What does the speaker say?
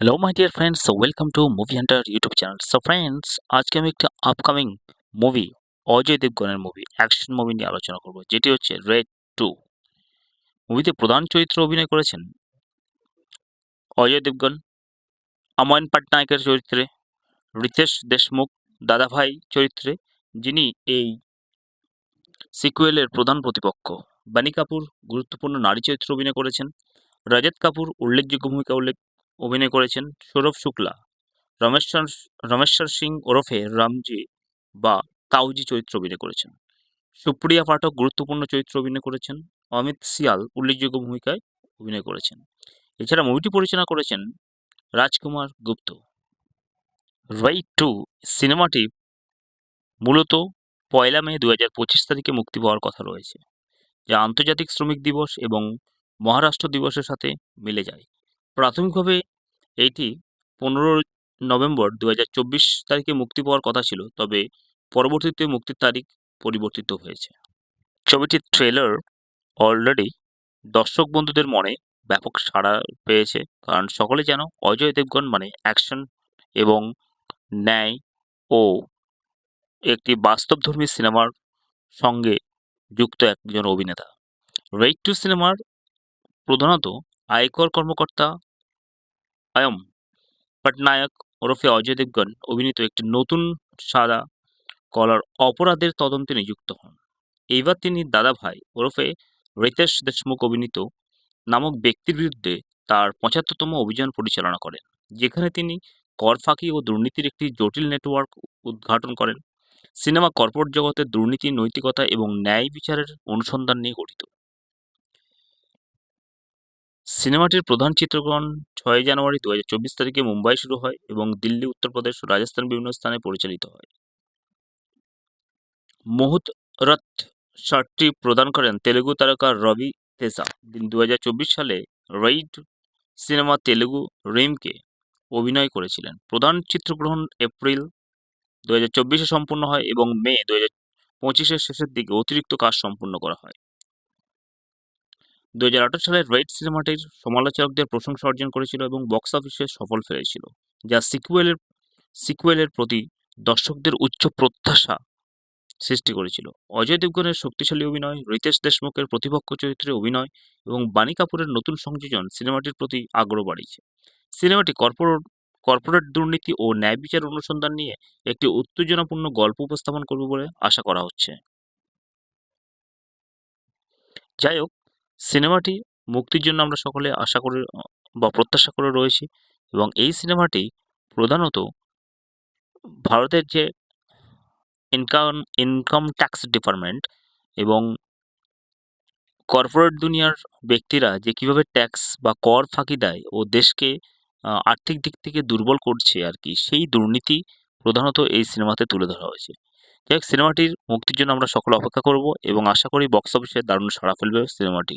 Hello my dear friends welcome to movie hunter YouTube channel so friends আজকে আমি একটা upcoming movie Ajay দেবগনের movie action movie নিয়ে আলোচনা করব, যেটি হচ্ছে রেড টু মুভিতে প্রধান চরিত্রে অভিনয় করেছেন অজয় দেবগন আমায়ন পাটনায়কের চরিত্রে, রিতেশ দেশমুখ, দাদাভাই চরিত্রে, যিনি এই সিকুয়েলের প্রধান প্রতিপক্ষ। বানি কাপুর, গুরুত্বপূর্ণ নারী চরিত্রে অভিনয় করেছেন। রজত কাপুর, উল্লেখযোগ্য ভূমিকা উল্লেখ অভিনয় করেছেন সৌরভ শুক্লা, রমেশ্বর রমেশ্বর সিং ওরফে রামজি বা তাউজি চরিত্র অভিনয় করেছেন। সুপ্রিয়া পাঠক গুরুত্বপূর্ণ চরিত্র অভিনয় করেছেন। অমিত সিয়াল উল্লেখযোগ্য ভূমিকায় অভিনয় করেছেন। এছাড়া মুভিটি পরিচালনা করেছেন রাজকুমার গুপ্ত। রাইট টু সিনেমাটি মূলত পয়লা মে দু হাজার পঁচিশ তারিখে মুক্তি পাওয়ার কথা রয়েছে, যা আন্তর্জাতিক শ্রমিক দিবস এবং মহারাষ্ট্র দিবসের সাথে মিলে যায়। প্রাথমিকভাবে এইটি পনেরো নভেম্বর দু হাজার চব্বিশ তারিখে মুক্তি পাওয়ার কথা ছিল, তবে পরবর্তীতে মুক্তির তারিখ পরিবর্তিত হয়েছে। ছবিটির ট্রেলার অলরেডি দর্শক বন্ধুদের মনে ব্যাপক সাড়া পেয়েছে, কারণ সকলে যেন অজয় দেবগন মানে অ্যাকশন এবং ন্যায় ও একটি বাস্তবধর্মী সিনেমার সঙ্গে যুক্ত একজন অভিনেতা। রেড টু সিনেমার প্রধানত আয়কর কর্মকর্তা আয়ম পটনায়ক ওরফে অজয় দেবগন অভিনীত একটি নতুন সাদা কলার অপরাধের তদন্তে নিযুক্ত হন। এইবার তিনি দাদাভাই ওরফে রিতেশ দেশমুখ অভিনীত নামক ব্যক্তির বিরুদ্ধে তার পঁচাত্তরতম অভিযান পরিচালনা করেন, যেখানে তিনি কর ফাঁকি ও দুর্নীতির একটি জটিল নেটওয়ার্ক উদ্ঘাটন করেন। সিনেমা কর্পোরেট জগতের দুর্নীতি, নৈতিকতা এবং ন্যায় বিচারের অনুসন্ধান নিয়ে গঠিত। সিনেমাটির প্রধান চিত্রগ্রহণ ছয় জানুয়ারি দু হাজার চব্বিশ তারিখে মুম্বাই শুরু হয় এবং দিল্লি উত্তরপ্রদেশ ও রাজস্থান বিভিন্ন স্থানে পরিচালিত হয়। মুহুত রথ শার্টটি প্রদান করেন তেলেগু তারকা রবি তেজা দু হাজার চব্বিশ সালে রাইড সিনেমা তেলেগু রিমকে অভিনয় করেছিলেন। প্রধান চিত্রগ্রহণ এপ্রিল দু সম্পূর্ণ হয় এবং মে দু হাজার পঁচিশের শেষের দিকে অতিরিক্ত কাজ সম্পূর্ণ করা হয়। দু সালের রাইড সিনেমাটির সমালোচকদের প্রশংসা অর্জন করেছিল এবং বক্স অফিসে সফল ফেলেছিল যা সিকুয়েলের সিকুয়েলের প্রতি দর্শকদের উচ্চ প্রত্যাশা সৃষ্টি করেছিল। অজয় দেবগনের শক্তিশালী অভিনয়, রিতেশ দেশমুখের প্রতিপক্ষ চরিত্রে অভিনয় এবং বাণী কাপুরের নতুন সংযোজন সিনেমাটির প্রতি আগ্রহ বাড়িয়েছে। সিনেমাটি কর্পোরেট কর্পোরেট দুর্নীতি ও ন্যায় বিচার অনুসন্ধান নিয়ে একটি উত্তেজনাপূর্ণ গল্প উপস্থাপন করবে বলে আশা করা হচ্ছে। যাই হোক সিনেমাটি মুক্তির জন্য আমরা সকলে আশা করে, বা প্রত্যাশা করে রয়েছি এবং এই সিনেমাটি প্রধানত ভারতের যে ইনকাম ইনকাম ট্যাক্স ডিপার্টমেন্ট এবং কর্পোরেট দুনিয়ার ব্যক্তিরা যে কীভাবে ট্যাক্স বা কর ফাঁকি দেয় ও দেশকে আর্থিক দিক থেকে দুর্বল করছে আর কি, সেই দুর্নীতি প্রধানত এই সিনেমাতে তুলে ধরা হয়েছে। যাই সিনেমাটির মুক্তির জন্য আমরা সকলে অপেক্ষা করব এবং আশা করি বক্স অফিসে দারুণ সাড়া ফেলবে সিনেমাটি।